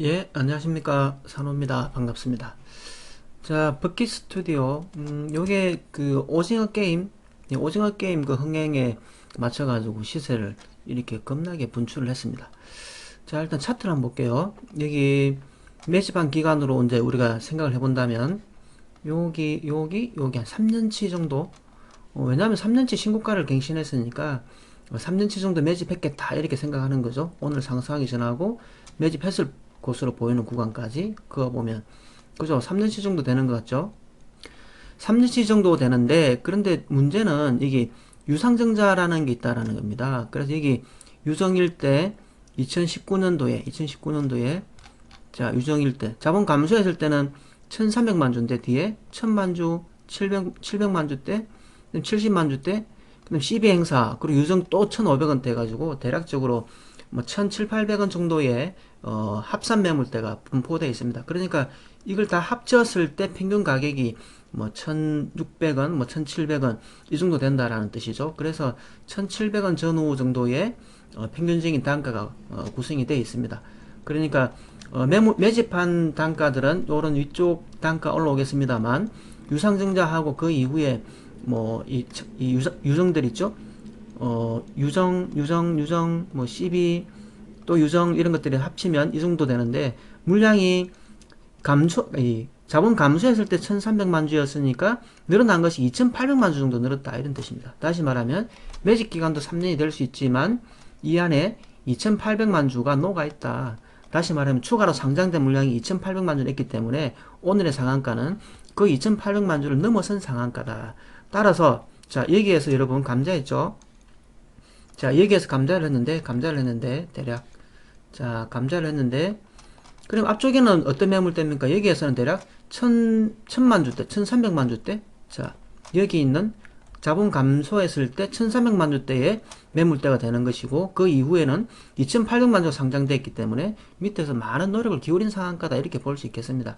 예, 안녕하십니까. 산호입니다. 반갑습니다. 자, 버킷 스튜디오. 음, 요게 그 오징어 게임, 예, 오징어 게임 그 흥행에 맞춰 가지고 시세를 이렇게 겁나게 분출을 했습니다. 자, 일단 차트를 한번 볼게요. 여기 매집한 기간으로 이제 우리가 생각을 해본다면, 여기, 여기, 여기 한 3년치 정도? 어, 왜냐하면 3년치 신고가를 갱신했으니까, 3년치 정도 매집했겠다 이렇게 생각하는 거죠. 오늘 상승하기 전하고 매집했을 곳으로 보이는 구간까지 그거 보면 그죠? 3년치 정도 되는 것 같죠? 3년치 정도 되는데 그런데 문제는 이게 유상증자라는 게 있다라는 겁니다. 그래서 여기 유정일 때 2019년도에 2019년도에 자 유정일 때 자본 감소했을 때는 1,300만 주인데 뒤에 1,000만 주, 700 700만 주 때, 70만 주 때, 그다음 12 행사 그리고 유정 또 1,500원 돼 가지고 대략적으로 뭐 1,700, 원 정도의 어, 합산 매물대가 분포되어 있습니다. 그러니까 이걸 다 합쳤을 때 평균 가격이 뭐 1,600원, 뭐 1,700원 이 정도 된다라는 뜻이죠. 그래서 1,700원 전후 정도의 어, 평균적인 단가가 어, 구성이 되어 있습니다. 그러니까 어, 매물, 매집한 단가들은 요런 위쪽 단가 올라오겠습니다만 유상증자하고 그 이후에 뭐이 이 유정들 있죠. 어, 유정, 유정, 유정, 뭐, CB, 또 유정, 이런 것들이 합치면 이 정도 되는데, 물량이 감소, 이, 자본 감소했을 때 1300만 주였으니까, 늘어난 것이 2800만 주 정도 늘었다. 이런 뜻입니다. 다시 말하면, 매직 기간도 3년이 될 수 있지만, 이 안에 2800만 주가 녹아있다. 다시 말하면, 추가로 상장된 물량이 2800만 주였기 때문에, 오늘의 상한가는 그 2800만 주를 넘어선 상한가다. 따라서, 자, 여기에서 여러분 감자했죠? 자, 여기에서 감자를 했는데, 감자를 했는데, 대략. 자, 감자를 했는데, 그럼 앞쪽에는 어떤 매물대입니까? 여기에서는 대략 천, 천만 주대, 천삼백만 주대. 자, 여기 있는 자본 감소했을 때 1300만 주대의 매물대가 되는 것이고, 그 이후에는 2800만 주 상장됐기 때문에 밑에서 많은 노력을 기울인 상한가다. 이렇게 볼 수 있겠습니다.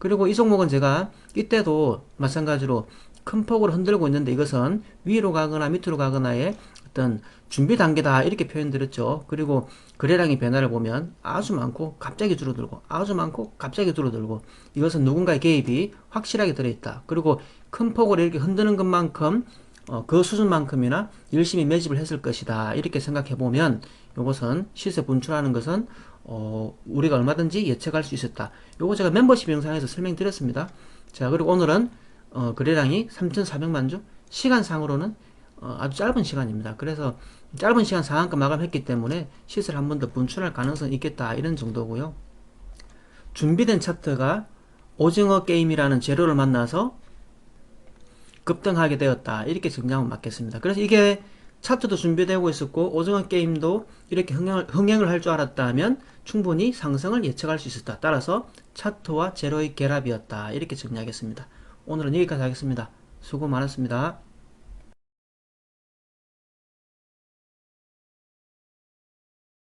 그리고 이 종목은 제가 이때도 마찬가지로 큰 폭으로 흔들고 있는데 이것은 위로 가거나 밑으로 가거나의 어떤 준비 단계다 이렇게 표현드렸죠. 그리고 거래량의 변화를 보면 아주 많고 갑자기 줄어들고 아주 많고 갑자기 줄어들고 이것은 누군가의 개입이 확실하게 들어있다. 그리고 큰 폭으로 이렇게 흔드는 것만큼 어, 그 수준만큼이나 열심히 매집을 했을 것이다. 이렇게 생각해 보면 이것은 시세 분출하는 것은 어, 우리가 얼마든지 예측할 수 있었다. 요거 제가 멤버십 영상에서 설명드렸습니다. 자, 그리고 오늘은 어, 거래량이 3,400만 주, 시간상으로는 어, 아주 짧은 시간입니다. 그래서 짧은 시간 상한가 마감했기 때문에 시세를 한 번 더 분출할 가능성이 있겠다 이런 정도고요. 준비된 차트가 오징어 게임이라는 재료를 만나서 급등하게 되었다 이렇게 정리하면 맞겠습니다. 그래서 이게 차트도 준비되고 있었고 오징어 게임도 이렇게 흥행을, 흥행을 할 줄 알았다면 충분히 상승을 예측할 수 있었다. 따라서 차트와 제로의 결합이었다. 이렇게 정리하겠습니다. 오늘은 여기까지 하겠습니다. 수고 많았습니다.